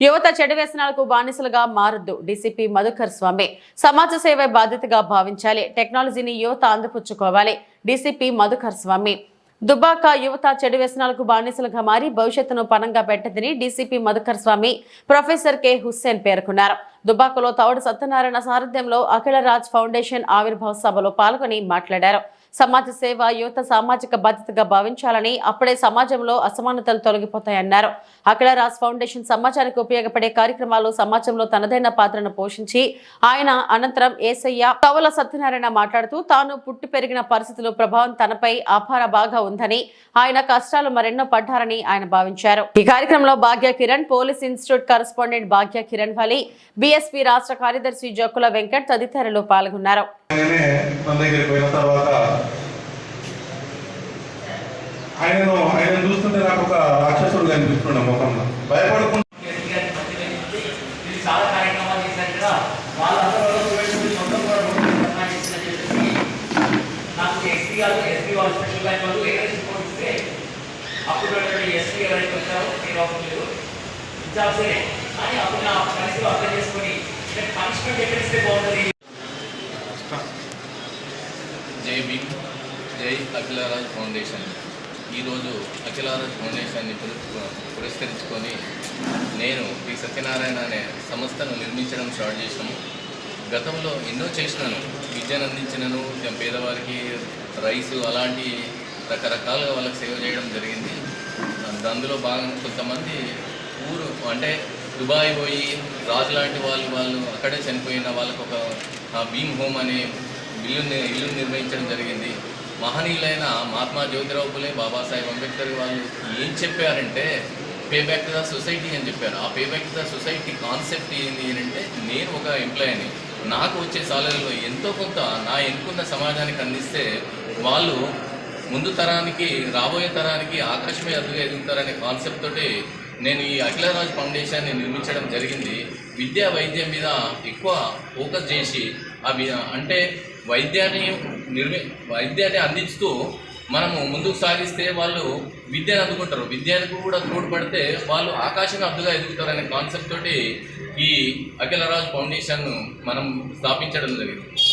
యువత చెడు వ్యసనాలకు బానిసలుగా మారొద్దు. డీసీపీ మధుకర్ స్వామి సమాజ సేవ బాధ్యతగా భావించాలి. టెక్నాలజీని యువత అందిపుచ్చుకోవాలి. డీసీపీ మధుకర్ స్వామి దుబాక యువత చెడు వ్యసనాలకు బానిసలుగా మారి భవిష్యత్తును పణంగా పెట్టదని DCP Madhukar Swamy professor K. Hussain పేర్కొన్నారు. దుబాకలో తౌడు సత్యనారాయణ సారథ్యంలో అఖిల రాజ్ ఫౌండేషన్ ఆవిర్భావ సభలో పాల్గొని మాట్లాడారు. సమాజ సేవ యువత సామాజిక బాధ్యతగా భావించాలని అప్పుడే సమాజంలో అసమానతలు తొలగిపోతాయన్నారు. అఖిల రాజ్ ఫౌండేషన్ సమాజానికి ఉపయోగపడే కార్యక్రమాలు సమాజంలో తనదైన పాత్రను పోషించి ఆయన అనంతరం ఏసయ్య కవల సత్యనారాయణ మాట్లాడుతూ తాను పుట్టి పెరిగిన పరిస్థితులు ప్రభావం తనపై అపార బాగా ఉందని ఆయన కష్టాలు మరెన్నో పడ్డారని ఆయన భావించారు. ఈ కార్యక్రమంలో Bhagya Kiran police institute correspondent Bhagya Kiran Vali BSP రాష్ట్ర కార్యదర్శి జక్కుల వెంకట్ తదితరులు పాల్గొన్నారు. మన దగ్గరికి పోయిన తర్వాత ఆయనను ఆయన చూస్తుంటే నాకు ఒక రాక్షసుడు కనిపిస్తుండే ముఖంలో. భయపడుకుంటూ ఇది చాలా నాకు వాళ్ళు వాళ్ళు అప్పుడు ఎస్పీ ఎవరైతే వచ్చారో. మీరు అవసరం లేదు ఇచ్చాల్సే కానీ అప్పుడు నా పరిస్థితిలో అర్థం చేసుకొని పనిష్మెంట్ ఎక్కడ ఇస్తే బాగుంటుంది? జై భీమ్ జై అఖిలరాజ్ ఫౌండేషన్. ఈరోజు అఖిలరాజ్ ఫౌండేషన్ని పురస్కరించుకొని నేను ఈ సత్యనారాయణ అనే సంస్థను నిర్మించడం స్టార్ట్ చేసినాము గతంలో ఎన్నో చేసినాను. విద్యను అందించినను పేదవారికి రైసు అలాంటి రకరకాలుగా వాళ్ళకి సేవ చేయడం జరిగింది. అందులో భాగంగా కొంతమంది ఊరు అంటే దుబాయ్ పోయి రాజు లాంటి వాళ్ళు వాళ్ళు అక్కడే చనిపోయిన వాళ్ళకు ఒక ఆ, భీమ్ హోమ్ అనే ఇల్లు ఇల్లు నిర్మించడం జరిగింది. మహనీయులైన మహాత్మా జ్యోతిరావు పులే బాబాసాహెబ్ అంబేద్కర్ వాళ్ళు ఏం చెప్పారంటే పే బ్యాక్ ద సొసైటీ అని చెప్పారు. ఆ pay back the society concept ఏంటి అని అంటే నేను ఒక ఎంప్లాయీని నాకు వచ్చే సాలరీలో ఎంతో కొంత నా ఎన్నుకున్న సమాజానికి అందిస్తే వాళ్ళు ముందు తరానికి రాబోయే తరానికి ఆకాశమే అదుగా ఎదుగుతారనే కాన్సెప్ట్ తోటి నేను ఈ అఖిలరాజ్ ఫౌండేషన్ని నిర్మించడం జరిగింది. విద్యా వైద్యం మీద ఎక్కువ ఫోకస్ చేసి అవి అంటే వైద్యాన్ని నిర్మి వైద్యాన్ని అందిస్తూ మనము ముందుకు సాగిస్తే వాళ్ళు విద్యను అందుకుంటారు. విద్యానికి కూడా తోడ్పడితే వాళ్ళు ఆకాశం అద్దుగా ఎదుగుతారనే కాన్సెప్ట్ తోటి ఈ అఖిలరాజ్ ఫౌండేషన్ మనం స్థాపించడం జరిగింది.